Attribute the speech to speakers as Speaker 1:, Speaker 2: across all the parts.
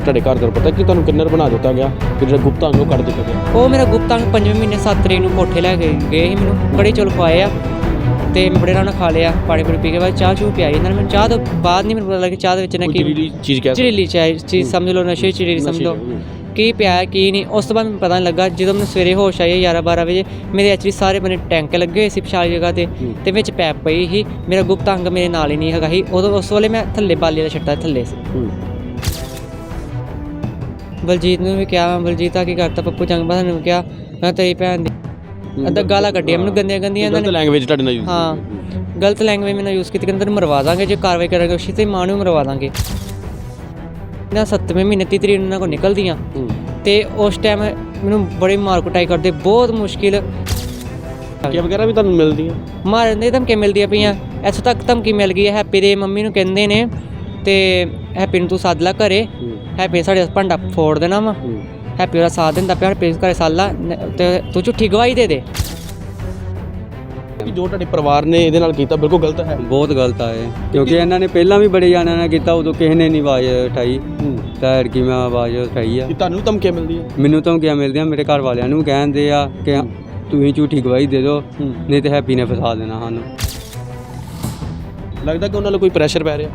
Speaker 1: ਤੁਹਾਡੇ ਘਰ ਦਾ ਪਤਾ ਕਿ ਤੁਹਾਨੂੰ ਕਿੰਨਰ ਬਣਾ ਦਿੱਤਾ ਗਿਆ ਕਿ ਜਿਹੜਾ ਗੁਪਤ ਅੰਗ ਉਹ ਕੱਢ ਦਿੱਤਾ ਗਿਆ?
Speaker 2: ਉਹ ਮੇਰਾ ਗੁਪਤਾਂ ਪੰਜਵੇਂ ਮਹੀਨੇ 7 ਤਰੀਕ ਨੂੰ ਕੋਠੇ ਲੈ ਕੇ ਗਏ ਸੀ ਮੈਨੂੰ। ਕੜੀ ਚੌਲ ਖਵਾਏ ਆ ਤੇ ਮੈਂ ਬੜੇ ਨਾਲ ਖਾ ਲਿਆ ਪਾਣੀ ਪੂਣੀ ਪੀ ਕੇ ਬਾਅਦ ਚਾਹ ਚੂਹ ਪਿਆਈ। ਇਹਨਾਂ ਨੇ ਮੈਨੂੰ ਚਾਹ ਤੋਂ ਬਾਅਦ ਨਹੀਂ ਮੈਨੂੰ ਪਤਾ ਲੱਗਾ ਚਾਹ ਦੇ ਵਿੱਚ ਨੇ ਕੀ
Speaker 1: ਚੀਜ਼ ਕਹਿ
Speaker 2: ਚਾਹ ਚੀਜ਼ ਸਮਝ ਲਓ ਨਸ਼ੇ ਚਿਰੀਲੀ ਸਮਝ ਲਓ। ਕੀ ਪਿਆ ਕੀ ਨਹੀਂ ਉਸ ਤੋਂ ਬਾਅਦ ਮੈਨੂੰ ਪਤਾ ਨਹੀਂ ਲੱਗਾ। ਜਦੋਂ ਮੈਨੂੰ ਸਵੇਰੇ ਹੋਸ਼ ਆਈ 11 12 ਵਜੇ ਮੇਰੇ ਐਕਚੁਅਲੀ ਸਾਰੇ ਬਨੇ ਟੈਂਕ ਲੱਗੇ ਹੋਏ ਸੀ ਪਿਛਾਲੀ ਜਗ੍ਹਾ ਤੇ। ਤੇ ਵਿੱਚ ਪੈਪ ਪਈ ਸੀ। ਮੇਰਾ ਗੁਪਤ ਅੰਗ ਮੇਰੇ ਨਾਲ ਹੀ ਨਹੀਂ ਹੈਗਾ ਸੀ। ਉਦੋਂ ਉਸ ਵੇਲੇ ਮੈਂ ਥੱਲੇ ਬਾਲੀ ਦਾ ਛੱਟਾ ਥੱਲੇ ਸੀ। ਬਲਜੀਤ ਨੂੰ ਵੀ ਕਿਹਾ ਬਲਜੀਤ ਆ ਕੀ ਕਰਤਾ? ਪੱਪੂ ਜੰਗ ਬਾਦ ਨੂੰ ਕਿਹਾ ਮੈਂ ਤੇਰੀ ਭੈਣ ਦੀ। ਅੱਧਾ ਗਾਲਾਂ ਕੱਢੀਆਂ ਮੈਨੂੰ ਗੰਦੀਆਂ ਗੰਦੀਆਂ ਇਹਨਾਂ
Speaker 1: ਗਲਤ
Speaker 2: ਨੇ
Speaker 1: ਲੈਂਗੁਏਜ ਤੁਹਾਡੇ ਨਾਲ use
Speaker 2: ਹਾਂ। ਗਲਤ ਲੈਂਗੁਏਜ ਮੈਨੂੰ ਯੂਜ਼ ਕੀਤੀ ਕਹਿੰਦੇ ਮਰਵਾ ਦਾਂਗੇ ਜੇ ਕਾਰਵਾਈ ਕਰਾਂਗੇ ਉਸੇ ਤੇ ਮਾਂ ਨੂੰ ਮਰਵਾ ਦਾਂਗੇ। ਨਾ ਸੱਤਵੇਂ ਮਹੀਨੇ ਤੀਹ ਤਰੀਕ ਨੂੰ ਕੋਲ ਨਿਕਲਦੀਆਂ। ਤੇ ਉਸ ਟਾਈਮ ਮੈਨੂੰ ਬੜੀ ਮਾਰ ਕੁਟਾਈ ਕਰਦੇ ਬਹੁਤ ਮੁਸ਼ਕਿਲ।
Speaker 1: ਕੀ ਵਗੈਰਾ ਵੀ ਤੁਹਾਨੂੰ ਮਿਲਦੀਆਂ?
Speaker 2: ਮਾਰਨ ਦੇ ਧਮਕੀ ਮਿਲਦੀਆਂ ਪਈਆਂ। ਇੱਥੋਂ ਤੱਕ ਧਮਕੀ ਮਿਲ ਗਈ ਹੈ ਹੈਪੀ ਦੇ ਮੰਮੀ ਨੂੰ ਕਹਿੰਦੇ ਨੇ ਤੇ ਹੈਪੀ ਨੂੰ ਤੂੰ ਸੱਦ ਲੈ ਘਰੇ। ਹੈਪੀ ਸਾਡੇ ਭਾਂਡਾ ਫੋੜ ਦੇਣਾ ਵਾ। ਹੈਪੀ ਉਹਦਾ ਸਾਥ ਦਿੰਦਾ ਪਿਆ ਹੈਪੀ ਘਰੇ ਸਾਲਾ। ਤੇ ਤੂੰ ਝੂਠੀ ਗਵਾਹੀ ਦੇ ਦੇ।
Speaker 1: ਕਿ ਜੋ ਤੁਹਾਡੇ ਪਰਿਵਾਰ ਨੇ ਇਹਦੇ ਨਾਲ ਕੀਤਾ ਬਿਲਕੁਲ ਗਲਤ ਹੈ।
Speaker 3: ਬਹੁਤ ਗਲਤ ਆ ਇਹ। ਕਿਉਂਕਿ ਇਹਨਾਂ ਨੇ ਪਹਿਲਾਂ ਵੀ ਬੜੇ ਜਾਣਿਆਂ ਨਾਲ ਕੀਤਾ ਉਦੋਂ ਕਿਸੇ ਨੇ ਨਹੀਂ ਆਵਾਜ਼ ਉਠਾਈ। ਤਾਂ ਕਿ ਮੈਂ ਆਵਾਜ਼ ਉਠਾਈ ਆ।
Speaker 1: ਕਿ ਤੁਹਾਨੂੰ ਧਮਕੀਆਂ ਮਿਲਦੀਆਂ?
Speaker 3: ਮੈਨੂੰ ਧਮਕੀਆਂ ਮਿਲਦੀਆਂ ਮੇਰੇ ਘਰ ਵਾਲਿਆਂ ਨੂੰ ਕਹਿੰਦੇ ਆ ਕਿ ਤੁਸੀਂ ਝੂਠੀ ਗਵਾਹੀ ਦੇ ਦਿਓ ਨਹੀਂ ਤੇ ਹੈਪੀ ਨੇ ਫਸਾ ਦੇਣਾ ਸਾਨੂੰ।
Speaker 1: ਲੱਗਦਾ ਕਿ ਉਹਨਾਂ ਨੂੰ ਕੋਈ ਪ੍ਰੈਸ਼ਰ ਪੈ ਰਿਹਾ।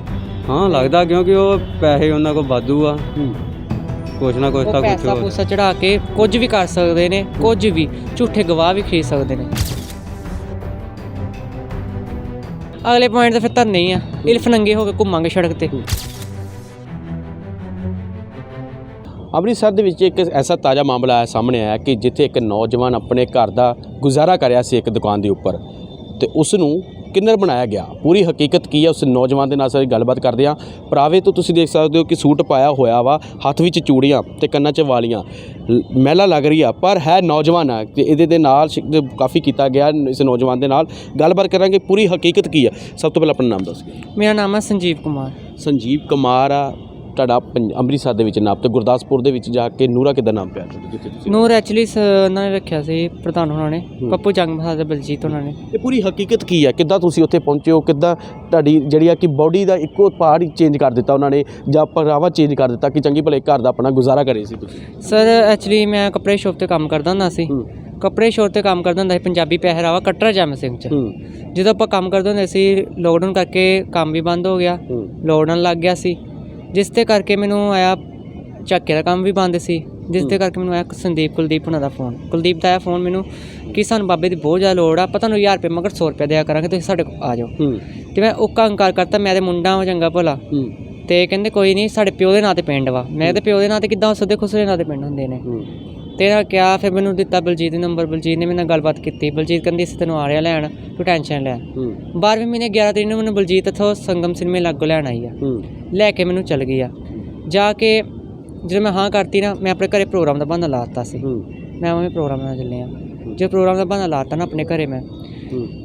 Speaker 3: ਹਾਂ ਲੱਗਦਾ ਕਿਉਂਕਿ ਉਹ ਪੈਸੇ ਉਹਨਾਂ ਕੋਲ ਵਾਧੂ ਆ। ਕੁਛ ਨਾ ਕੁਛ
Speaker 2: ਉਹ
Speaker 3: ਤਾਂ ਕੁਛ
Speaker 2: ਪੈਸਾ
Speaker 3: ਹੋਰ।
Speaker 2: ਪੂਸਾ ਚੜਾ ਕੇ ਕੁਝ ਵੀ ਕਰ ਸਕਦੇ ਨੇ ਕੁਝ ਵੀ ਝੂਠੇ ਗਵਾਹ ਵੀ ਖਰੀਦ ਸਕਦੇ ਨੇ। ਅਗਲੇ ਪੁਆਇੰਟ ਤੇ ਫਿਰ ਤਾਂ ਨਹੀਂ ਆ। ਇਲਫ ਨੰਗੇ ਹੋ ਕੇ ਘੁੰਮਾਂਗੇ ਸੜਕ ਤੇ।
Speaker 1: ਅੰਮ੍ਰਿਤਸਰ ਦੇ ਵਿੱਚ ਇੱਕ ਐਸਾ ਤਾਜ਼ਾ ਮਾਮਲਾ ਆਇਆ ਸਾਹਮਣੇ ਆਇਆ ਕਿ ਜਿੱਥੇ ਇੱਕ ਨੌਜਵਾਨ ਆਪਣੇ ਘਰ ਦਾ ਗੁਜ਼ਾਰਾ ਕਰ ਰਿਹਾ ਸੀ ਇੱਕ ਦੁਕਾਨ ਦੇ ਉੱਪਰ ਤੇ ਉਸ ਨੂੰ ਕਿੰਨਰ ਬਣਾਇਆ ਗਿਆ? ਪੂਰੀ ਹਕੀਕਤ ਕੀ ਹੈ? ਉਸ ਨੌਜਵਾਨ ਦੇ ਨਾਲ ਸਾਰੀ ਗੱਲਬਾਤ ਕਰਦੇ ਹਾਂ। ਪਰਾਵੇ ਤੋਂ ਤੁਸੀਂ ਦੇਖ ਸਕਦੇ ਹੋ ਕਿ ਸੂਟ ਪਾਇਆ ਹੋਇਆ ਵਾ ਹੱਥ ਵਿੱਚ ਚੂੜੀਆਂ ਤੇ ਕੰਨਾਂ 'ਚ ਵਾਲੀਆਂ। ਮਹਿਲਾ ਲੱਗ ਰਹੀ ਆ ਪਰ ਹੈ ਨੌਜਵਾਨ ਆ ਤੇ ਇਹਦੇ ਦੇ ਨਾਲ ਕਾਫੀ ਕੀਤਾ ਗਿਆ ਇਸ ਨੌਜਵਾਨ ਦੇ ਨਾਲ। ਗੱਲਬਾਤ ਕਰਾਂਗੇ ਪੂਰੀ ਹਕੀਕਤ ਕੀ ਹੈ ਸਭ ਤੋਂ ਪਹਿਲਾਂ ਆਪਣਾ ਨਾਮ ਦੱਸੋ
Speaker 2: ਮੇਰਾ ਨਾਮ ਹੈ ਸੰਜੀਵ ਕੁਮਾਰ।
Speaker 1: ਸੰਜੀਵ ਕੁਮਾਰ ਆ ਤੁਹਾਡਾ ਪੰਜ- ਅੰਮ੍ਰਿਤਸਰ ਦੇ ਵਿੱਚ ਨਾਮ ਤੇ ਗੁਰਦਾਸਪੁਰ ਦੇ ਵਿੱਚ ਜਾ ਕੇ ਨੂਰਾ ਕਿੱਦਾਂ ਨਾਮ ਪਿਆ ਤੁਹਾਡਾ? ਜਿੱਥੇ ਤੁਸੀਂ
Speaker 2: ਨੂਰ ਐਕਚੁਅਲੀ ਉਹਨਾਂ ਨੇ ਰੱਖਿਆ ਸੀ ਪ੍ਰਧਾਨ ਉਹਨਾਂ ਨੇ
Speaker 1: ਹੂੰ।
Speaker 2: ਪੱਪੂ ਜੰਗ ਬਹਾਦਰ ਬਲਜੀਤ ਉਹਨਾਂ ਨੇ।
Speaker 1: ਇਹ ਪੂਰੀ ਹਕੀਕਤ ਕੀ ਹੈ ਕਿੱਦਾਂ ਤੁਸੀਂ ਉੱਥੇ ਪਹੁੰਚੇ ਹੋ? ਕਿੱਦਾਂ ਤੁਹਾਡੀ ਜਿਹੜੀ ਆ ਕਿ ਬਾਡੀ ਦਾ ਇੱਕੋ ਪਾਰਟ ਹੀ ਚੇਂਜ ਕਰ ਦਿੱਤਾ ਉਹਨਾਂ ਨੇ ਜਾਂ ਪਹਿਰਾਵਾ ਚੇਂਜ ਕਰ ਦਿੱਤਾ ਕਿ ਚੰਗੀ ਭਲੇ ਘਰ ਦਾ ਆਪਣਾ ਗੁਜ਼ਾਰਾ ਕਰੇ ਸੀ ਤੁਸੀਂ?
Speaker 2: ਸਰ ਐਕਚੁਅਲੀ ਮੈਂ ਕੱਪੜੇ ਸ਼ੋਪ ਤੇ ਕੰਮ ਕਰਦਾ ਹੁੰਦਾ ਸੀ।
Speaker 1: ਹੂੰ।
Speaker 2: ਕੱਪੜੇ ਸ਼ੋਪ ਤੇ ਕੰਮ ਕਰਦਾ ਹੁੰਦਾ ਸੀ ਪੰਜਾਬੀ ਪਹਿਰਾਵਾ ਕੱਟਰਾ ਜੈਮ ਸਿੰਘ ਚ।
Speaker 1: ਹੂੰ।
Speaker 2: ਜਦੋਂ ਆਪਾਂ ਕੰਮ ਕਰਦੇ ਹੁੰਦੇ ਸੀ ਲੋਕਡਾਊਨ ਕਰਕੇ ਕੰਮ ਵੀ ਬੰਦ ਹੋ ਗਿਆ।
Speaker 1: ਹੂੰ।
Speaker 2: ਲੋਕਡਾਊਨ ਲੱਗ ਗਿਆ ਸੀ। ਜਿਸ ਤੇ ਕਰਕੇ ਮੈਨੂੰ ਆਇਆ ਚੱਕੇ ਦਾ ਕੰਮ ਵੀ ਬੰਦ ਸੀ ਜਿਸ ਤੇ ਕਰਕੇ ਮੈਨੂੰ ਆਇਆ ਸੰਦੀਪ ਕੁਲਦੀਪ ਉਹਨਾਂ ਦਾ ਫੋਨ। ਕੁਲਦੀਪ ਦਾ ਆਇਆ ਫੋਨ ਮੈਨੂੰ ਕਿ ਸਾਨੂੰ ਬਾਬੇ ਦੀ ਬਹੁਤ ਜ਼ਿਆਦਾ ਲੋੜ ਆ ਆਪਾਂ ਤੁਹਾਨੂੰ 1000 ਰੁਪਏ ਮਗਰ 100 ਰੁਪਏ ਦਿਆ ਕਰਾਂਗੇ ਤੁਸੀਂ ਸਾਡੇ ਕੋਲ ਆ ਜਾਓ। ਤੇ ਮੈਂ ਉੱਕਾ ਹੰਕਾਰ ਕਰਤਾ ਮੈਂ ਤੇ ਮੁੰਡਾ ਵਾਂ ਚੰਗਾ ਭਲਾ। ਤੇ ਕਹਿੰਦੇ ਕੋਈ ਨਹੀਂ ਸਾਡੇ ਪਿਓ ਦੇ ਨਾਂ ਤੇ ਪਿੰਡ ਵਾ। ਮੈਂ ਤੇ ਪਿਓ ਦੇ ਨਾਂ ਤੇ ਕਿੱਦਾਂ ਹੋ ਸਕਦੇ ਖੁਸਰੇ ਨਾਂ ਤੇ ਪਿੰਡ ਹੁੰਦੇ ਨੇ। ਤੇ ਨਾ ਕਿਹਾ ਫਿਰ ਮੈਨੂੰ ਦਿੱਤਾ ਬਲਜੀਤ ਦੇ ਨੰਬਰ ਬਲਜੀਤ ਨੇ ਮੇਰੇ ਨਾਲ ਗੱਲਬਾਤ ਕੀਤੀ। ਬਲਜੀਤ ਕਹਿੰਦੀ ਅਸੀਂ ਤੈਨੂੰ ਆ ਰਿਹਾ ਲੈਣ ਤੂੰ ਟੈਨਸ਼ਨ ਲੈ।
Speaker 1: ਹੂੰ।
Speaker 2: 12ਵੇਂ ਮਹੀਨੇ 11 ਤਰੀਕ ਨੂੰ ਮੈਨੂੰ ਬਲਜੀਤ ਇੱਥੋਂ ਸੰਗਮ ਸਿਨਮੇ ਲਾਗੋਂ ਲੈਣ ਆਈ ਆ। ਲੈ ਕੇ ਮੈਨੂੰ ਚਲ ਗਈ ਆ। ਜਾ ਕੇ ਜਦੋਂ ਮੈਂ ਹਾਂ ਕਰਤੀ ਨਾ ਮੈਂ ਆਪਣੇ ਘਰੇ ਪ੍ਰੋਗਰਾਮ ਦਾ ਬਹਾਨਾ ਲਾਤਾ ਸੀ। ਮੈਂ ਉਵੇਂ ਪ੍ਰੋਗਰਾਮ ਨਾਲ ਚੱਲੇ ਆ। ਜੇ ਪ੍ਰੋਗਰਾਮ ਦਾ ਬਹਾਨਾ ਲਾਤਾ ਨਾ ਆਪਣੇ ਘਰੇ ਮੈਂ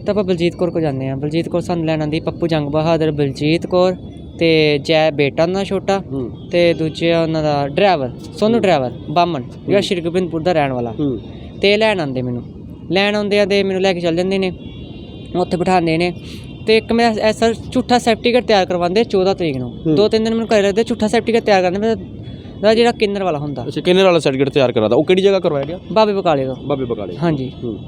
Speaker 2: ਤਾਂ ਆਪਾਂ ਬਲਜੀਤ ਕੌਰ ਕੋ ਜਾਂਦੇ ਆ। ਬਲਜੀਤ ਕੌਰ ਸਾਨੂੰ ਲੈਣ ਆਂਦੀ ਪੱਪੂ ਜੰਗ ਬਹਾਦਰ ਬਲਜੀਤ ਕੌਰ ਤੇ ਜੈ ਬੇਟਾ ਦਾ ਛੋਟਾ ਤੇ ਦੂਜੇ ਉਹਨਾਂ ਦਾ ਡਰਾਈਵਰ ਸੋਨੂ ਡਰਾਈਵਰ ਬਾਮਨ ਜਿਹੜਾ ਸ਼੍ਰੀ ਗੋਬਿੰਦਪੁਰ ਦਾ ਰਹਿਣ ਵਾਲਾ। ਤੇ ਲੈਣ ਆਉਂਦੇ ਮੈਨੂੰ। ਲੈਣ ਆਉਂਦੇ ਆ ਤੇ ਮੈਨੂੰ ਲੈ ਕੇ ਚੱਲ ਜਾਂਦੇ ਨੇ। ਉੱਥੇ ਬਿਠਾਉਂਦੇ ਨੇ। ਤੇ ਇੱਕ ਮੈਂ ਐਸਾ ਝੂਠਾ ਸਰਟੀਫਿਕੇਟ ਤਿਆਰ ਕਰਵਾਉਂਦੇ 14 ਤਰੀਕ ਨੂੰ।
Speaker 1: ਹੂੰ।
Speaker 2: ਦੋ ਤਿੰਨ ਦਿਨ ਮੈਨੂੰ ਘਰੇ ਲੱਗਦੇ ਝੂਠਾ ਸਰਟੀਫਿਕੇਟ ਤਿਆਰ ਕਰਦੇ ਮੈਂ ਦਾ ਜਿਹੜਾ ਕਿੰਨਰ ਵਾਲਾ ਹੁੰਦਾ।
Speaker 1: ਅੱਛਾ ਕਿੰਨੇ ਵਾਲਾ ਸਰਟੀਫਿਕੇਟ ਤਿਆਰ ਕਰਾਦਾ ਉਹ ਕਿਹੜੀ ਜਗ੍ਹਾ ਕਰਵਾਇਆ ਗਿਆ?
Speaker 2: ਬਾਬੇ ਬਕਾਲੇ ਤੋਂ।
Speaker 1: ਬਾਬੇ ਬਕਾਲੇ
Speaker 2: ਹਾਂਜੀ।
Speaker 1: ਹੂੰ।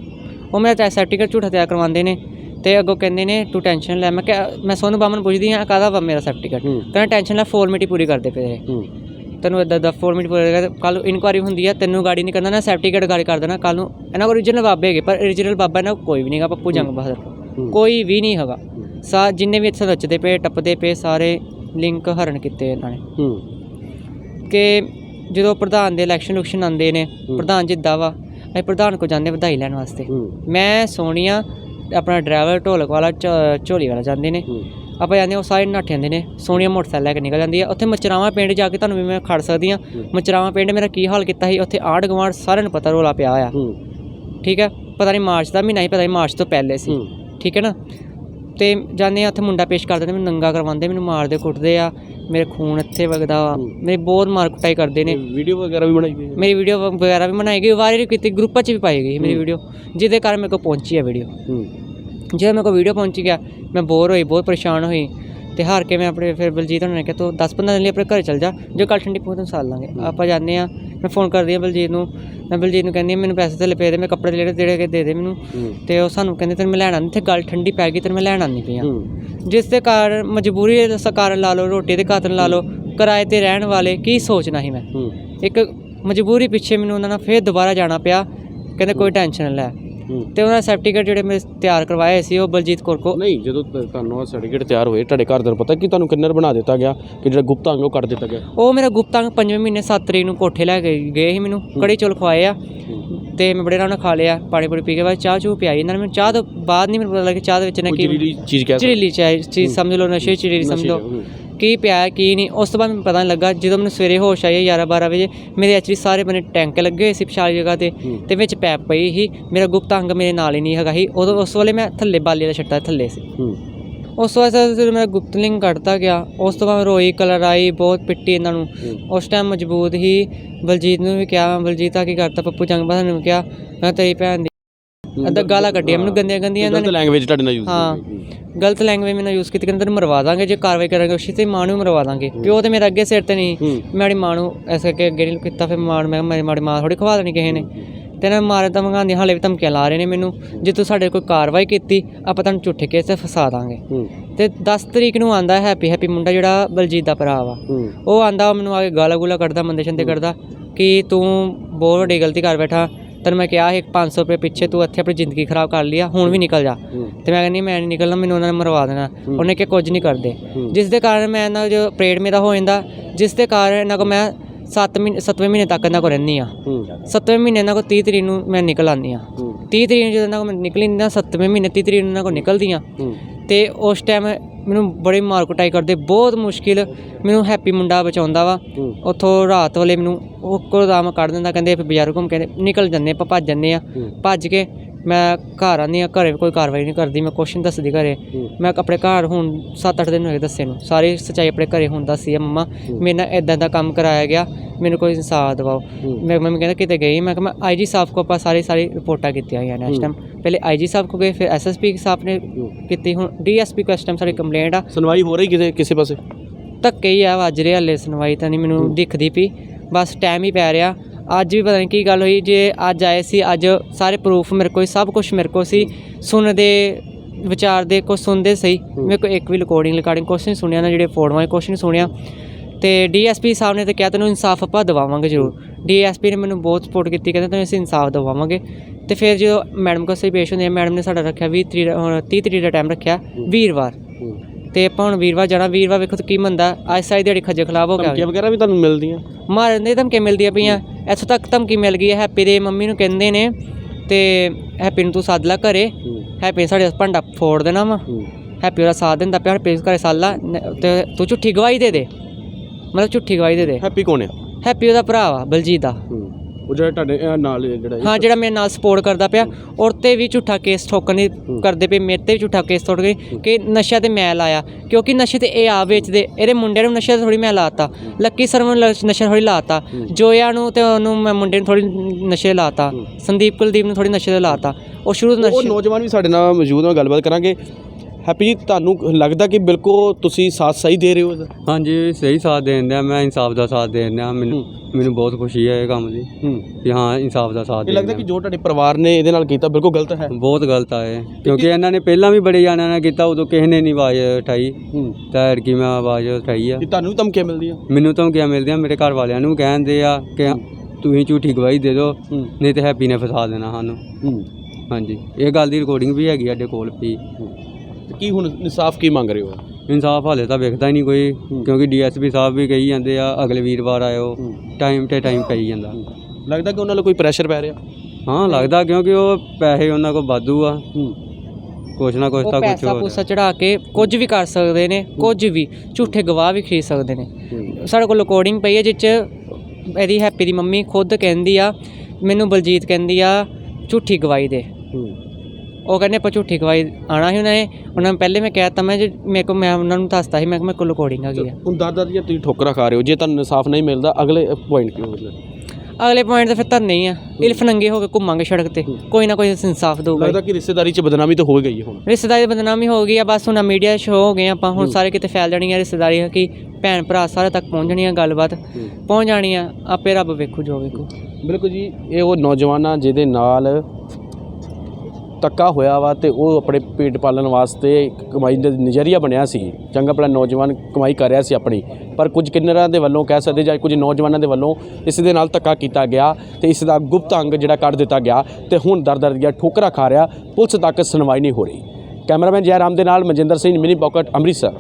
Speaker 2: ਉਹ ਮੇਰਾ ਸਰਟੀਫਿਕੇਟ ਝੂਠਾ ਤਿਆਰ ਕਰਵਾਉਂਦੇ ਨੇ ਤੇ ਅੱਗੋਂ ਕਹਿੰਦੇ ਨੇ ਤੂੰ ਟੈਨਸ਼ਨ ਲੈ। ਮੈਂ ਕਿਹਾ ਮੈਂ ਸੋਨੂੰ ਬਾਮਨ ਪੁੱਛਦੀ ਹਾਂ ਕਾਹਦਾ ਵਾ ਮੇਰਾ ਸਰਟੀਫਿਕੇਟ
Speaker 1: ਹੂੰ।
Speaker 2: ਕਹਿੰਦਾ ਟੈਨਸ਼ਨ ਲੈ ਫਾਰਮੈਲਿਟੀ ਪੂਰੀ ਕਰਦੇ ਪਏ।
Speaker 1: ਹੂੰ।
Speaker 2: ਤੈਨੂੰ ਇਦਾਂ ਦਾ ਫਾਰਮੈਟ ਪੂਰਾ ਕੱਲ ਇਨਕੁਆਰੀ ਹੁੰਦੀ ਆ ਤੈਨੂੰ ਗਾੜੀ ਨਹੀਂ ਕਰਨਾ ਨਾ ਸਰਟੀਫਿਕੇਟ ਗਾੜੀ ਕਰ ਦੇਣਾ ਕੱਲ ਨੂੰ ਇਹਨਾਂ ਕੋਲ origignal ਬਾਬੇ ਹੈਗੇ ਪਰ origignal ਬਾਬਾ ਇਹਨਾਂ ਕੋਲ ਕੋਈ ਵੀ ਨਹੀਂਗਾ ਪੱਪੂ ਜੰਗ ਬਹਾਦਰ
Speaker 1: ਹੂੰ।
Speaker 2: ਕੋਈ ਵੀ ਨਹੀਂ ਹੈਗਾ। ਸਾ ਜਿੰਨੇ ਵੀ ਇੱਥੇ ਨੱਚਦੇ ਪਏ ਟੱਪਦੇ ਪਏ ਸਾਰੇ ਲਿੰਕ ਹਰਨ ਕੀਤੇ ਇਹਨਾਂ ਨੇ।
Speaker 1: ਹੂੰ।
Speaker 2: ਕਿ ਜਦੋਂ ਪ੍ਰਧਾਨ ਦੇ ਇਲੈਕਸ਼ਨ ਉਕਸ਼ਨ ਆਉਂਦੇ ਨੇ ਪ੍ਰਧਾਨ ਜਿੱਦਾਂ ਵਾ ਅਸੀਂ ਪ੍ਰਧਾਨ ਕੋ ਜਾਂਦੇ ਵਧਾਈ ਲੈਣ ਵਾਸਤੇ। ਮੈਂ ਸੋਨੀਆ ਆਪਣਾ ਡਰਾਈਵਰ ਢੋਲਕ ਵਾਲਾ ਝੋਲੀ ਵਾਲਾ ਜਾਂਦੇ ਨੇ। ਆਪਾਂ ਜਾਂਦੇ ਉਹ ਸਾਰੇ ਨੱਠ ਜਾਂਦੇ ਨੇ। ਸੋਨੀਆ ਮੋਟਰਸਾਈਕਲ ਲੈ ਕੇ ਨਿਕਲ ਜਾਂਦੀ ਆ ਉੱਥੇ ਮਚਰਾਵਾ ਪਿੰਡ ਜਾ ਕੇ ਤੁਹਾਨੂੰ ਵੀ ਮੈਂ ਖੜ ਸਕਦੀ ਆ ਮਚਰਾਵਾ ਪਿੰਡ ਮੇਰਾ ਕੀ ਹਾਲ ਕੀਤਾ ਸੀ? ਉੱਥੇ ਆੜ ਗਵਾਂਡ ਸਾਰਿਆਂ ਨੂੰ ਪਤਾ ਰੋਲਾ ਪਿਆ ਆ ਠੀਕ ਹੈ? ਪਤਾ ਨਹੀਂ ਮਾਰਚ ਦਾ ਮਹੀਨਾ ਹੀ ਪਤਾ ਨਹੀਂ ਮਾਰਚ ਤੋਂ ਪਹਿਲੇ ਸੀ। ਠੀਕ ਹੈ ਨਾ? ਤੇ ਜਾਂਦੇ ਉੱਥੇ ਮੁੰਡਾ ਪੇਸ਼ ਕਰ ਦਿੰਦੇ ਮੈਨੂੰ ਨੰਗਾ ਕਰਵਾਉਂਦੇ ਮੈਨੂੰ ਮਾਰਦੇ ਕੁੱਟਦੇ ਆ। ਮੇਰੇ ਖੂਨ ਇੱਥੇ ਵਗਦਾ ਵਾ। ਮੇਰੀ ਬਹੁਤ ਮਾਰ ਕੁਟਾਈ ਕਰਦੇ ਨੇ।
Speaker 1: ਵੀਡੀਓ ਵਗੈਰਾ ਵੀ ਬਣਾਈ ਗਈ ਹੈ?
Speaker 2: ਮੇਰੀ ਵੀਡੀਓ ਵਗੈਰਾ ਵੀ ਬਣਾਈ ਗਈ ਵਾਇਰਲ ਕੀਤੀ ਗਰੁੱਪਾਂ 'ਚ ਵੀ ਪਾਈ ਗਈ ਮੇਰੀ ਵੀਡੀਓ ਜਿਹਦੇ ਕਾਰਨ ਮੇਰੇ ਕੋਲ ਪਹੁੰਚੀ ਆ ਵੀਡੀਓ
Speaker 1: ਹੂੰ।
Speaker 2: ਜਦੋਂ ਮੇਰੇ ਕੋਲ ਵੀਡੀਓ ਪਹੁੰਚ ਗਿਆ ਮੈਂ ਬੋਰ ਹੋਈ ਬਹੁਤ ਪਰੇਸ਼ਾਨ ਹੋਈ। ਤੇ ਹਾਰ ਕੇ ਮੈਂ ਆਪਣੇ ਫਿਰ ਬਲਜੀਤ ਉਹਨਾਂ ਨੇ ਕਿਹਾ ਤੂੰ 10-15 ਦਿਨ ਲਈ ਆਪਣੇ ਘਰੇ ਚੱਲ ਜਾ ਜੋ ਕੱਲ ਠੰਡੀ ਪੂਰੀ ਸਾਲ ਲਾਂਗੇ। ਆਪਾਂ ਜਾਂਦੇ ਆ ਮੈਂ ਫੋਨ ਕਰਦੀ ਆ ਬਲਜੀਤ ਨੂੰ ਮੈਂ ਬਲਜੀਤ ਨੂੰ ਕਹਿੰਦੀ ਮੈਨੂੰ ਪੈਸੇ ਥੱਲੇ ਪਏ ਦੇ ਮੈਂ ਕੱਪੜੇ ਜਿਹੜੇ ਜਿਹੜੇ ਕੇ ਦੇ ਦੇ ਮੈਨੂੰ। ਤੇ ਉਹ ਸਾਨੂੰ ਕਹਿੰਦੇ ਤੈਨੂੰ ਮੈਂ ਲੈਣ ਆਉਂਦੀ ਤੇ ਗੱਲ ਠੰਡੀ ਪੈ ਗਈ ਤੈਨੂੰ ਮੈਂ ਲੈਣ ਆਉਂਦੀ ਪਈ ਆ
Speaker 1: ਹੂੰ।
Speaker 2: ਜਿਸ ਦੇ ਕਾਰਨ ਮਜਬੂਰੀ ਦੇ ਕਾਰਨ ਲਾ ਲਓ ਰੋਟੀ ਦੇ ਕਾਰਨ ਲਾ ਲਓ ਕਿਰਾਏ ਤੇ ਰਹਿਣ ਵਾਲੇ ਕੀ ਸੋਚਣਾ ਸੀ ਮੈਂ? ਇੱਕ ਮਜਬੂਰੀ ਪਿੱਛੇ ਮੈਨੂੰ ਉਹਨਾਂ ਨਾਲ ਫੇਰ ਦੁਬਾਰਾ ਜਾਣਾ ਪਿਆ ਕਹਿੰਦੇ ਕੋਈ ਟੈਨਸ਼ਨ ਨਾ ਲੈ। ਤੇ ਉਹਨਾਂ ਸਰਟੀਫਿਕੇਟ ਜਿਹੜੇ ਮੈਂ ਤਿਆਰ ਕਰਵਾਏ ਸੀ ਉਹ ਬਲਜੀਤ ਕੌਰ ਕੋ
Speaker 1: ਨਹੀਂ ਜਦੋਂ ਤ- ਤੁਹਾਨੂੰ ਆ ਸਰਟੀਫਿਕੇਟ ਤਿਆਰ ਹੋਏ ਤੁਹਾਡੇ ਘਰ ਦਾ ਪਤਾ ਕਿ ਤੁਹਾਨੂੰ ਕਿੰਨਰ ਬਣਾ ਦਿੱਤਾ ਗਿਆ ਕਿ ਜਿਹੜਾ ਗੁਪਤ ਅੰਗ ਉਹ ਕੱਢ ਦਿੱਤਾ ਗਿਆ?
Speaker 2: ਉਹ ਮੇਰਾ ਗੁਪਤਾਂ ਪੰਜਵੇਂ ਮਹੀਨੇ 7 ਤਰੀਕ ਨੂੰ ਕੋਠੇ ਲੈ ਕੇ ਗਏ ਸੀ ਮੈਨੂੰ ਕੜੀ ਚੌਲ ਖਵਾਏ ਆ। ਤੇ ਮੈਂ ਬੜੇ ਆਰਾਮ ਨਾਲ ਖਾ ਲਿਆ ਪਾਣੀ ਪੂਰੀ ਪੀ ਕੇ ਬਾਅਦ ਚਾਹ ਚੂਹ ਪਿਆਈ। ਇਹਨਾਂ ਨੇ ਮੈਨੂੰ ਚਾਹ ਤੋਂ ਬਾਅਦ ਨਹੀਂ ਮੈਨੂੰ ਪਤਾ ਲੱਗਿਆ ਚਾਹ ਦੇ ਵਿੱਚ ਨਾ
Speaker 1: ਕੋਈ
Speaker 2: ਕੀ
Speaker 1: ਚੀਜ਼ ਕਹਿ
Speaker 2: ਚਿਰੀਲੀ ਚਾਹ ਚੀਜ਼ ਸਮਝ ਲਓ ਨਸ਼ੇ ਚਿਰੀਲੀ ਸਮਝ ਲਓ। ਕੀ ਪਿਆ ਕੀ ਨਹੀਂ ਉਸ ਤੋਂ ਬਾਅਦ ਮੈਨੂੰ ਪਤਾ ਨਹੀਂ ਲੱਗਾ ਜਦੋਂ ਮੈਨੂੰ ਸਵੇਰੇ ਹੋਸ਼ ਆਈ 11 12 ਵਜੇ ਮੇਰੇ ਐਕਚੁਅਲੀ ਸਾਰੇ ਬਨੇ ਟੈਂਕ ਲੱਗੇ ਹੋਏ ਸੀ ਪਿਛਾਲੀ ਜਗ੍ਹਾ ਤੇ। ਤੇ ਵਿੱਚ ਪੈਪ ਪਈ ਸੀ ਮੇਰਾ ਗੁਪਤ ਅੰਗ ਮੇਰੇ ਨਾਲ ਹੀ ਨਹੀਂ ਹੈਗਾ ਸੀ ਉਦੋਂ ਉਸ ਵੇਲੇ ਮੈਂ ਥੱਲੇ ਬਾਲੀ ਦਾ ਛੱਟਾ ਥੱਲੇ ਸੀ ਉਸ ਤੋਂ ਬਾਅਦ ਜਦੋਂ ਮੇਰਾ ਗੁਪਤ ਲਿੰਗ ਕੱਢਤਾ ਗਿਆ ਉਸ ਤੋਂ ਬਾਅਦ ਰੋਈ ਕਲਰ ਆਈ ਬਹੁਤ ਪਿੱਟੀ ਇਹਨਾਂ ਨੂੰ। ਉਸ ਟਾਈਮ ਮਜ਼ਬੂਤ ਹੀ ਬਲਜੀਤ ਨੂੰ ਵੀ ਕਿਹਾ ਬਲਜੀਤ ਆ ਕੀ ਕਰਤਾ ਪੱਪੂ ਚੰਗ ਬਹਾਦਰ ਨੂੰ ਕਿਹਾ ਮੈਂ ਤੇਰੀ ਭੈਣ ਅੱਧਾ ਗਾਲਾਂ ਕੱਢੀਆਂ ਮੈਨੂੰ ਗੰਦੀਆਂ ਗੰਦੀਆਂ ਇਹਨਾਂ
Speaker 1: ਗਲਤ
Speaker 2: ਨੇ
Speaker 1: ਲੈਂਗੁਏਜ ਤੁਹਾਡੇ ਨਾਲ ਯੂਜ਼
Speaker 2: ਹਾਂ। ਗਲਤ ਲੈਂਗੁਏਜ ਮੈਨੂੰ ਯੂਜ਼ ਕੀਤੀ ਕਹਿੰਦੇ ਤੈਨੂੰ ਮਰਵਾ ਦਾਂਗੇ ਜੇ ਕਾਰਵਾਈ ਕਰਾਂਗੇ ਉਸੇ ਤੇ ਮਾਂ ਨੂੰ ਵੀ ਮਰਵਾ ਦਾਂਗੇ। ਪਿਓ ਤੇ ਮੇਰਾ ਅੱਗੇ ਸਿਰ ਤੇ ਨਹੀਂ। ਮੈਂ ਆਪਣੀ ਮਾਂ ਨੂੰ ਐਸੇ ਕਿ ਅੱਗੇ ਨਹੀਂ ਕੀਤਾ ਫਿਰ ਮਾਂ ਨੂੰ ਮੈਂ ਮੇਰੀ ਮਾੜੀ ਮਾਂ ਥੋੜੀ ਖਵਾ ਦੇਣੀ ਕਿਸੇ ਨੇ। ਤੇ ਇਹਨਾਂ ਮਾਰੇ ਤਾਂ ਮੰਗਾਉਂਦੀਆਂ ਹਾਲੇ ਵੀ ਧਮਕੀਆਂ ਲਾ ਰਹੇ ਨੇ ਮੈਨੂੰ। ਜੇ ਤੂੰ ਸਾਡੇ ਕੋਈ ਕਾਰਵਾਈ ਕੀਤੀ ਆਪਾਂ ਤੁਹਾਨੂੰ ਝੂਠੇ ਕੇਸ ਫਸਾ ਦਾਂਗੇ। ਤੇ 10 ਤਰੀਕ ਨੂੰ ਆਂਦਾ ਹੈਪੀ ਹੈਪੀ ਮੁੰਡਾ ਜਿਹੜਾ ਬਲਜੀਤ ਦਾ ਭਰਾ ਵਾ। ਉਹ ਆਂਦਾ ਮੈਨੂੰ ਆ ਕੇ ਗਾਲਾ ਗੁਲਾ ਕੱਢਦਾ ਮੰਦੇ ਛੰਦੇ ਕਰਦਾ ਕਿ ਤੂੰ ਬਹੁਤ ਵੱਡੀ ਗਲਤੀ ਕਰ ਬੈਠਾ। ਤੈਨੂੰ ਮੈਂ ਕਿਹਾ ਸੀ 500 ਰੁਪਏ ਪਿੱਛੇ ਤੂੰ ਇੱਥੇ ਆਪਣੀ ਜ਼ਿੰਦਗੀ ਖਰਾਬ ਕਰ ਲਈ ਆ ਹੁਣ ਵੀ ਨਿਕਲ ਜਾ। ਤੇ ਮੈਂ ਕਹਿੰਦੀ ਮੈਂ ਨਹੀਂ ਨਿਕਲਣਾ ਮੈਨੂੰ ਉਹਨਾਂ ਨੇ ਮਰਵਾ ਦੇਣਾ। ਉਹਨੇ ਕਿ ਕੁਝ ਨਹੀਂ ਕਰਦੇ। ਜਿਸ ਦੇ ਕਾਰਨ ਮੈਂ ਇਹਨਾਂ ਜੋ ਪਰੇਡ ਮੇਰਾ ਹੋ ਜਾਂਦਾ ਜਿਸ ਦੇ ਕਾਰਨ ਇਹਨਾਂ ਕੋ ਮੈਂ 7 ਮਹੀਨੇ 7ਵੇਂ ਮਹੀਨੇ ਤੱਕ ਇਹਨਾਂ ਕੋ ਰਹਿੰਦੀ ਆ
Speaker 1: ਹੂੰ।
Speaker 2: 7ਵੇਂ ਮਹੀਨੇ ਇਹਨਾਂ ਕੋ 30 ਤਰੀਕ ਨੂੰ ਮੈਂ ਨਿਕਲ ਆਉਂਦੀ ਆ
Speaker 1: ਹੂੰ।
Speaker 2: 30 ਤਰੀਕ ਨੂੰ ਜਦੋਂ ਇਹਨਾਂ ਕੋ ਮੈਂ ਨਿਕਲੀ ਨਾ 7ਵੇਂ ਮਹੀਨੇ 30 ਤਰੀਕ ਨੂੰ ਇਹਨਾਂ ਕੋ ਨਿਕਲਦੀ ਆ ਤੇ ਉਸ ਟਾਈਮ ਮੈਨੂੰ ਬੜੀ ਮਾਰ ਕੁਟਾਈ ਕਰਦੇ ਬਹੁਤ ਮੁਸ਼ਕਿਲ। ਮੈਨੂੰ ਹੈਪੀ ਮੁੰਡਾ ਬਚਾਉਂਦਾ ਵਾ। ਉੱਥੋਂ ਰਾਤ ਵੇਲੇ ਮੈਨੂੰ ਉਹ ਕੋਦਾਮ ਕੱਢ ਦਿੰਦਾ ਕਹਿੰਦੇ ਫਿਰ ਬਾਜ਼ਾਰੋਂ ਘੁੰਮ ਕੇ ਨਿਕਲ ਜੰਨੇ ਆਪਾਂ ਭੱਜ ਜੰਨੇ ਆ। ਭੱਜ ਕੇ ਮੈਂ ਘਰ ਆਉਂਦੀ ਹਾਂ ਘਰੇ ਕੋਈ ਕਾਰਵਾਈ ਨਹੀਂ ਕਰਦੀ ਮੈਂ ਕੁਛ ਨਹੀਂ ਦੱਸਦੀ ਘਰੇ।
Speaker 1: ਹੂੰ।
Speaker 2: ਮੈਂ ਆਪਣੇ ਘਰ ਹੁਣ 7-8 ਦਿਨ ਹੋਏ ਦੱਸੇ ਨੂੰ। ਸਾਰੀ ਸੱਚਾਈ ਆਪਣੇ ਘਰੇ ਹੁਣ ਦੱਸੀ ਆ ਮੰਮਾ। ਮੇਰੇ ਨਾਲ ਇਦਾਂ ਦਾ ਕੰਮ ਕਰਾਇਆ ਗਿਆ ਮੈਨੂੰ ਕੋਈ ਇਨਸਾਫ ਦਿਵਾਓ।
Speaker 1: ਹੂੰ।
Speaker 2: ਮੈਂ ਮੰਮੀ ਕਹਿੰਦਾ ਕਿਤੇ ਗਈ ਮੈਂ ਕਿਹਾ ਮੈਂ ਆਈਜੀ ਸਾਹਿਬ ਕੋ ਆਪਾਂ ਸਾਰੀ ਸਾਰੀ ਰਿਪੋਰਟਾਂ ਕੀਤੀਆਂ ਹੋਈਆਂ ਨੇ ਇਸ ਟਾਈਮ ਪਹਿਲੇ ਆਈਜੀ ਸਾਹਿਬ ਕੋ ਗਏ ਫਿਰ ਐਸਐਸਪੀ ਸਾਹਿਬ ਨੇ ਕੀਤੀ ਹੁਣ ਡੀਐਸਪੀ ਕੋ ਇਸ ਟਾਈਮ ਸਾਡੀ ਕੰਪਲੇਂਟ ਆ।
Speaker 1: ਸੁਣਵਾਈ ਹੋ ਰਹੀ ਕਿਸੇ ਕਿਸੇ ਪਾਸੇ?
Speaker 2: ਧੱਕੇ ਹੀ ਆ ਵੱਜ ਰਹੇ ਹਲੇ ਸੁਣਵਾਈ ਤਾਂ ਨਹੀਂ ਮੈਨੂੰ ਦਿਖਦੀ ਪਈ। ਬਸ ਟਾਈਮ ਹੀ ਪੈ ਰਿਹਾ। ਅੱਜ ਵੀ ਪਤਾ ਨਹੀਂ ਕੀ ਗੱਲ ਹੋਈ ਜੇ ਅੱਜ ਆਏ ਸੀ ਅੱਜ ਸਾਰੇ ਪ੍ਰੂਫ ਮੇਰੇ ਕੋਲ ਸੀ, ਸਭ ਕੁਝ ਮੇਰੇ ਕੋਲ ਸੀ ਸੁਣਦੇ ਵਿਚਾਰਦੇ ਕੁਛ ਸੁਣਦੇ ਸਹੀ। ਮੇਰੇ ਕੋਲ ਇੱਕ ਵੀ ਰਿਕਾਰਡਿੰਗ ਰਿਕਾਰਡਿੰਗ ਕੁਛ ਨਹੀਂ ਸੁਣਿਆ ਨਾ ਜਿਹੜੇ ਫੋਟੋਆਂ ਕੁਛ ਨਹੀਂ ਸੁਣਿਆ। ਤੇ ਡੀਐਸਪੀ ਸਾਹਿਬ ਨੇ ਤਾਂ ਕਿਹਾ ਤੈਨੂੰ ਇਨਸਾਫ ਆਪਾਂ ਦਿਵਾਵਾਂਗੇ ਜ਼ਰੂਰ। ਡੀਐਸਪੀ ਨੇ ਮੈਨੂੰ ਬਹੁਤ ਸਪੋਰਟ ਕੀਤੀ ਕਹਿੰਦੇ ਤੈਨੂੰ ਅਸੀਂ ਇਨਸਾਫ ਦਿਵਾਵਾਂਗੇ। ਤੇ ਫਿਰ ਜਦੋਂ ਮੈਡਮ ਕੋਲ ਸਹੀ ਪੇਸ਼ ਹੁੰਦੇ ਆ ਮੈਡਮ ਨੇ ਸਾਡਾ ਰੱਖਿਆ 20 ਤਰੀਕ ਦਾ- ਹੁਣ 30 ਤਰੀਕ ਦਾ ਟਾਈਮ ਰੱਖਿਆ ਵੀਰਵਾਰ। ਤੇ ਆਪਾਂ ਹੁਣ ਵੀਰਵਾਰ ਜਾਣਾ ਵੀਰਵਾਰ ਵੇਖੋ ਤਾਂ ਕੀ ਮੰਦਾ ਅੱਜ ਸਾਰੀ ਦਿਹਾੜੀ ਖੱਜੇ ਖਲਾਬ ਹੋ
Speaker 1: ਧਮਕੀਆਂ
Speaker 2: ਗਿਆ
Speaker 1: ਵਗੈਰਾ ਵੀ ਤੁਹਾਨੂੰ ਮਿਲਦੀਆਂ?
Speaker 2: ਮਾਰਨ ਦੇ ਧਮਕੀਆਂ ਮਿਲਦੀਆਂ ਪਈਆਂ। ਇੱਥੋਂ ਤੱਕ ਧਮਕੀ ਮਿਲ ਗਈ ਹੈ ਹੈਪੀ ਦੇ ਮੰਮੀ ਨੂੰ ਕਹਿੰਦੇ ਨੇ ਤੇ ਹੈਪੀ ਨੂੰ ਤੂੰ ਸੱਦ ਲੈ ਘਰੇ।
Speaker 1: ਹੂੰ।
Speaker 2: ਹੈਪੀ ਸਾਡੇ ਭਾਂਡਾ ਫੋੜ ਦੇਣਾ ਵਾ।
Speaker 1: ਹੂੰ।
Speaker 2: ਹੈਪੀ ਉਹਦਾ ਸਾਥ ਦਿੰਦਾ ਪਿਆ ਹੈਪੀ ਘਰੇ ਸੱਦ ਲਾ ਨ- ਤੇ ਤੂੰ ਝੁੱਠੀ ਗਵਾਹੀ ਦੇ ਦੇ। ਮਤਲਬ ਝੁੱਠੀ ਗਵਾਹੀ ਦੇ ਦੇ।
Speaker 1: ਹੈਪੀ ਕੌਣ ਆ?
Speaker 2: ਹੈਪੀ ਉਹਦਾ ਭਰਾ ਵਾ ਬਲਜੀਤ ਦਾ।
Speaker 1: ਹੂੰ। ਉਹ ਜਿਹੜਾ ਤੁਹਾਡੇ ਨਾਲ ਜਿਹੜਾ
Speaker 2: ਹਾਂ ਜਿਹੜਾ ਮੇਰੇ ਨਾਲ ਸਪੋਰਟ ਕਰਦਾ ਪਿਆ ਔਰ ਤੇ ਵੀ ਝੂਠਾ ਕੇਸ ਠੋਕਣ ਦੀ ਕਰਦੇ ਪਏ ਮੇਰੇ ਤੇ ਵੀ ਝੂਠਾ ਕੇਸ ਠੋਕ ਗਏ ਕਿ ਨਸ਼ਾ ਤੇ ਮੈਂ ਲਾਇਆ ਕਿਉਂਕਿ ਨਸ਼ੇ ਤੇ ਇਹ ਆ ਵੇਚਦੇ ਇਹਦੇ ਮੁੰਡੇ ਨੂੰ ਨਸ਼ਾ ਥੋੜੀ ਮੈਂ ਲਾਤਾ ਲੱਕੀ ਸਰ ਨੂੰ ਲ- ਨਸ਼ਾ ਥੋੜੀ ਲਾਤਾ ਜੋਇਆ ਨੂੰ ਤੇ ਉਹਨੂੰ ਮੈਂ ਮੁੰਡੇ ਨੂੰ ਥੋੜੀ ਨਸ਼ੇ ਲਾਤਾ ਸੰਦੀਪ ਕੁਲਦੀਪ ਨੂੰ ਥੋੜੀ ਨਸ਼ੇ ਤੇ ਲਾਤਾ ਉਹ ਸ਼ੁਰੂ ਤੋਂ
Speaker 1: ਉਹ
Speaker 2: ਨਸ਼ੇ
Speaker 1: ਨੌਜਵਾਨ ਵੀ ਸਾਡੇ ਨਾਲ ਮੌਜੂਦ ਨੇ ਗੱਲਬਾਤ ਕਰਾਂਗੇ। ਹੈਪੀ ਜੀ ਤੁਹਾਨੂੰ ਲੱਗਦਾ ਕਿ ਬਿਲਕੁਲ ਤੁਸੀਂ ਸਾਥ ਸਹੀ ਦੇ ਰਹੇ ਹੋ ਇਹਦਾ?
Speaker 3: ਹਾਂਜੀ ਸਹੀ ਸਾਥ ਦੇਣ ਦਿਆ ਮੈਂ ਇਨਸਾਫ ਦਾ ਸਾਥ ਦੇਣ ਦਿਆ। ਮੈਨੂੰ ਮੈਨੂੰ ਬਹੁਤ ਖੁਸ਼ੀ ਹੈ ਇਹ ਕੰਮ ਦੀ ਕਿ ਹਾਂ ਇਨਸਾਫ ਦਾ ਸਾਥ
Speaker 1: ਇਹ ਲੱਗਦਾ ਕਿ ਜੋ ਤੁਹਾਡੇ ਪਰਿਵਾਰ ਨੇ ਇਹਦੇ ਨਾਲ ਕੀਤਾ ਬਿਲਕੁਲ ਗਲਤ ਹੈ।
Speaker 3: ਬਹੁਤ ਗਲਤ ਆ ਇਹ ਕਿਉਂਕਿ ਇਹਨਾਂ ਨੇ ਪਹਿਲਾਂ ਵੀ ਬੜੇ ਜਾਣਿਆਂ ਨਾਲ ਕੀਤਾ ਉਦੋਂ ਕਿਸੇ ਨੇ ਨਹੀਂ ਆਵਾਜ਼ ਉਠਾਈ। ਤਾਂ ਕਿ ਮੈਂ ਆਵਾਜ਼ ਉਠਾਈ ਆ।
Speaker 1: ਕਿ ਤੁਹਾਨੂੰ ਵੀ ਧਮਕੀਆਂ ਮਿਲਦੀਆਂ?
Speaker 3: ਮੈਨੂੰ ਧਮਕੀਆਂ ਮਿਲਦੀਆਂ ਮੇਰੇ ਘਰ ਵਾਲਿਆਂ ਨੂੰ ਕਹਿੰਦੇ ਆ ਕਿ ਤੁਸੀਂ ਝੂਠੀ ਗਵਾਹੀ ਦੇ ਦਿਓ ਨਹੀਂ ਤੇ ਹੈਪੀ ਨੇ ਫਸਾ ਦੇਣਾ ਸਾਨੂੰ। ਹਾਂਜੀ ਇਹ ਗੱਲ ਦੀ ਰਿਕਾਰਡਿੰਗ ਵੀ ਹੈਗੀ ਸਾਡੇ ਕੋਲ ਵੀ।
Speaker 1: ਤੇ ਕੀ ਹੁਣ ਇਨਸਾਫ ਕੀ ਮੰਗ ਰਹੇ ਹੋ?
Speaker 3: ਇਨਸਾਫ ਹਾਲੇ ਤਾਂ ਵੇਖਦਾ ਹੀ ਨਹੀਂ ਕੋਈ ਕਿਉਂਕਿ ਡੀਐਸਪੀ ਸਾਹਿਬ ਵੀ ਕਹੀ ਜਾਂਦੇ ਆ ਅਗਲੇ ਵੀਰਵਾਰ ਆਇਓ। ਟਾਈਮ ਤੇ ਟਾਈਮ ਕਹੀ ਜਾਂਦਾ।
Speaker 1: ਲੱਗਦਾ ਕਿ ਉਹਨਾਂ ਨੂੰ ਕੋਈ ਪ੍ਰੈਸ਼ਰ ਪੈ ਰਿਹਾ?
Speaker 3: ਹਾਂ ਲੱਗਦਾ ਕਿਉਂਕਿ ਉਹ ਪੈਸੇ ਉਹਨਾਂ ਕੋਲ ਵਾਧੂ ਆ। ਕੁਛ ਨਾ ਕੁਛ ਤਾਂ ਕੁਛ
Speaker 2: ਪੈਸਾ ਪੂਸਾ ਚੜਾ ਕੇ ਕੁਝ ਵੀ ਕਰ ਸਕਦੇ ਨੇ ਕੁਝ ਵੀ ਝੂਠੇ ਗਵਾਹ ਵੀ ਖਰੀਦ ਸਕਦੇ ਨੇ। ਸਾਡੇ ਕੋਲ ਰਿਕਾਰਡਿੰਗ ਪਈ ਹੈ ਜਿਸ 'ਚ ਇਹਦੀ ਹੈਪੀ ਦੀ ਮੰਮੀ ਖੁਦ ਕਹਿੰਦੀ ਆ ਮੈਨੂੰ ਬਲਜੀਤ ਕਹਿੰਦੀ ਆ ਝੂਠੀ ਗਵਾਹੀ ਦੇ। ਉਹ ਕਹਿੰਦੇ ਆਪਾਂ ਝੂਠੀ ਗਵਾਹੀ ਆਣਾ ਸੀ ਉਹਨਾਂ। ਨੇ ਉਹਨਾਂ ਨੂੰ ਪਹਿਲੇ ਮੈਂ ਕਹਿ ਤਾ ਮੈਂ ਜੇ ਮੇਰੇ ਕੋਲ ਮੈਂ ਉਹਨਾਂ ਨੂੰ ਦੱਸਤਾ ਸੀ ਮੈਂ ਕਿ ਮੇਰੇ ਕੋਲ ਰਿਕਾਰਡਿੰਗ ਹੈਗੀ ਆ।
Speaker 1: ਹੁਣ ਦਾਦਾ ਜੀ ਤੁਸੀਂ ਠੋਕਰਾਂ ਖਾ ਰਹੇ ਹੋ। ਜੇ ਤੁਹਾਨੂੰ ਇਨਸਾਫ ਨਹੀਂ ਮਿਲਦਾ ਅਗਲੇ ਪੁਆਇੰਟ ਕੀ ਮਤਲਬ
Speaker 2: ਅਗਲੇ ਪੁਆਇੰਟ ਤੇ ਫਿਰ ਧਰਨੇ ਹੀ ਆ। ਇਲਫ ਨੰਗੇ ਹੋ ਕੇ ਘੁੰਮਾਂਗੇ ਸੜਕ ਤੇ। ਕੋਈ ਨਾ ਕੋਈ ਇਨਸਾਫ ਦਊਗਾ
Speaker 1: ਲੱਗਦਾ ਕਿ ਰਿਸ਼ਤੇਦਾਰੀ 'ਚ ਬਦਨਾਮੀ ਤਾਂ ਹੋ ਗਈ ਹੈ ਹੁਣ।
Speaker 2: ਰਿਸ਼ਤੇਦਾਰੀ ਬਦਨਾਮੀ ਹੋ ਗਈ ਆ ਬਸ ਹੁਣ ਮੀਡੀਆ ਸ਼ੋ ਹੋ ਗਏ ਆਪਾਂ। ਹੁਣ ਸਾਰੇ ਕਿਤੇ ਫੈਲ ਜਾਣੀ ਆ ਰਿਸ਼ਤੇਦਾਰੀ ਕਿ ਭੈਣ ਭਰਾ ਸਾਰੇ ਤੱਕ ਪਹੁੰਚ ਜਾਣੀ ਆ ਗੱਲਬਾਤ ਪਹੁੰਚ ਜਾਣੀ ਆ ਆਪੇ ਰੱਬ ਵੇਖੂ ਜੋ ਵੇਖੂ।
Speaker 1: ਬਿਲਕੁਲ ਜੀ ਇਹ ਉਹ ਨੌਜਵਾਨਾਂ ਜਿਹਦੇ ਨਾਲ ਤੱਕਾ ਹੋਇਆ ਵਾ ਤੇ ਉਹ ਆਪਣੇ ਪੇਟ ਪਾਲਣ ਵਾਸਤੇ ਕਮਾਈ ਦਾ ਨਜ਼ਰੀਆ ਬਣਿਆ ਸੀ। ਚੰਗਾ ਭਲਾ ਨੌਜਵਾਨ ਕਮਾਈ ਕਰ ਰਿਹਾ ਸੀ ਆਪਣੀ। ਪਰ ਕੁਝ ਕਿੰਨਰਾਂ ਦੇ ਵੱਲੋਂ ਕਹਿ ਸਕਦੇ ਜਾਂ ਕੁਝ ਨੌਜਵਾਨਾਂ ਦੇ ਵੱਲੋਂ ਇਸ ਦੇ ਨਾਲ ਧੱਕਾ ਕੀਤਾ ਗਿਆ ਤੇ ਇਸ ਦਾ ਗੁਪਤ ਅੰਗ ਜਿਹੜਾ ਕੱਢ ਦਿੱਤਾ ਗਿਆ ਤੇ ਹੁਣ ਦਰ ਦਰ ਦੀਆਂ ਠੋਕਰਾਂ ਖਾ ਰਿਹਾ। ਪੁਲਿਸ ਤੱਕ ਸੁਣਵਾਈ ਨਹੀਂ ਹੋ ਰਹੀ। ਕੈਮਰਾਮੈਨ ਜੈ ਰਾਮ ਦੇ ਨਾਲ ਮਨਜਿੰਦਰ ਸਿੰਘ, ਮਿਨੀ ਪੌਕਟ, ਅੰਮ੍ਰਿਤਸਰ।